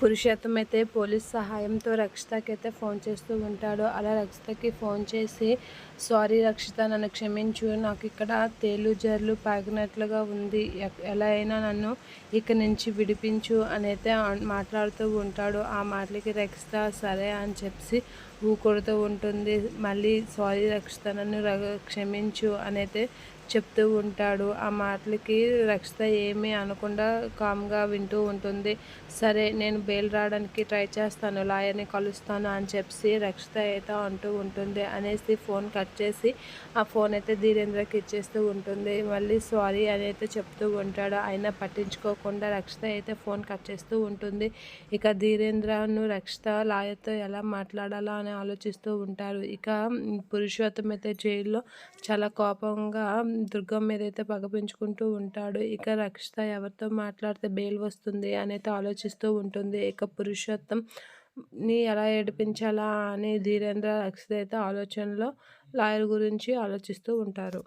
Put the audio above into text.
పురుషోత్తం అయితే పోలీస్ సహాయంతో రక్షితకి అయితే ఫోన్ చేస్తూ ఉంటాడు. అలా రక్షితకి ఫోన్ చేసి సారీ రక్షిత నన్ను క్షమించు. నాకు ఇక్కడ తేలు జర్లు పాగినట్లుగా ఉంది. ఎలా అయినా నన్ను ఇక్కడి నుంచి విడిపించు అని అయితే మాట్లాడుతూ ఉంటాడు. ఆ మాటలకి రక్షిత సరే అని చెప్పి ఊకొడుతూ ఉంటుంది. మళ్ళీ సారీ రక్షిత నన్ను క్షమించు అని అయితే చెప్తూ ఉంటాడు. ఆ మాటలకి రక్షిత ఏమీ అనకుండా కామ్గా వింటూ ఉంటుంది. సరే నేను బెయిల్ రావడానికి ట్రై చేస్తాను లాయర్ని కలుస్తాను అని చెప్పి రక్షిత అయితే అంటూ ఉంటుంది. అనేసి ఫోన్ కట్ చేసి ఆ ఫోన్ అయితే ధీరేంద్రకి ఇచ్చేస్తూ ఉంటుంది. మళ్ళీ సారీ అని అయితే చెప్తూ ఉంటాడు. అయినా పట్టించుకోకుండా రక్షిత అయితే ఫోన్ కట్ చేస్తూ ఉంటుంది. ఇక ధీరేంద్రను రక్షిత లాయర్తో ఎలా మాట్లాడాలా అని ఆలోచిస్తూ ఉంటారు. ఇక పురుషోత్తం అయితే జైల్లో చాలా కోపంగా దుర్గం మీద అయితే పగ పెంచుకుంటూ ఉంటాడు ఇక రక్షిత ఎవరితో మాట్లాడితే బెయిల్ వస్తుంది అని అయితే ఆలోచిస్తూ ఉంటుంది. ఇక పురుషోత్తం ని ఎలా ఏడిపించాలా అని ధీరేంద్ర రక్షిత అయితే ఆలోచనలో లాయర్ గురించి ఆలోచిస్తూ ఉంటారు.